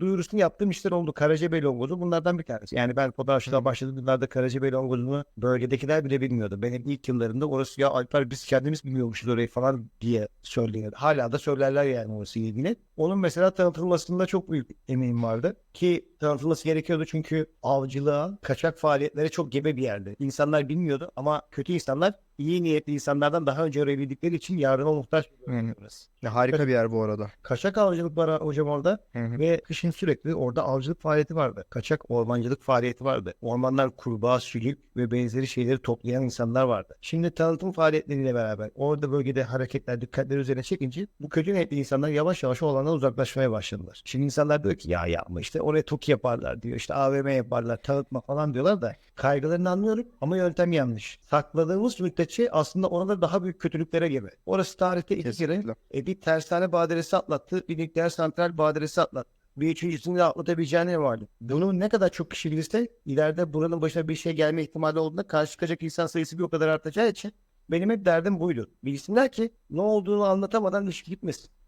duyurusunu yaptığım işler oldu. Karacabey longozu bunlardan bir tanesi. Yani ben fotoğrafçılığa başladığım yıllarda Karacabey longozunu bölgedekiler bile bilmiyordu. Benim ilk yıllarımda orası ya Alper biz kendimiz bilmiyormuşuz orayı falan diye söyleniyordu. Hala da söylerler yani orası ilgili. Onun mesela tanıtılmasında çok büyük emeğim vardı. Ki tanıtılması gerekiyordu çünkü avcılığa, kaçak faaliyetlere çok gebe bir yerde. İnsanlar bilmiyordu ama kötü insanlar iyi niyetli insanlardan daha önce orayı bildikleri için yardıma muhtaç. Hı. Ya harika bir yer bu arada. Kaçak avcılık var hocam orada hı. ve kışın sürekli orada avcılık faaliyeti vardı. Kaçak ormancılık faaliyeti vardı. Ormandan kurbağa, sülük ve benzeri şeyleri toplayan insanlar vardı. Şimdi tanıtım faaliyetleriyle beraber orada bölgede hareketler, dikkatler üzerine çekince bu kötü niyetli insanlar yavaş yavaş o alandan uzaklaşmaya başladılar. Şimdi insanlar diyor ki ya yapma işte oraya TOKİ yaparlar diyor. işte AVM yaparlar, tanıtma falan diyorlar da kaygılarını anlıyorum ama yöntem yanlış. Sakladığımız müddetçe aslında orada daha büyük kötülüklere gebe. Orası tarihte iki kere Kesinlikle. e, bir tersane badiresi atlattı, bir nükleer santral badiresi atlattı. Bir üçüncüsünü de atlatabileceği ne vardı? Bunu ne kadar çok kişi bilirse ileride buranın başına bir şey gelme ihtimali olduğunda karşı çıkacak insan sayısı bir o kadar artacağı için benim hep derdim buydu. Bilsinler ki ne olduğunu anlatamadan iş gitmesin.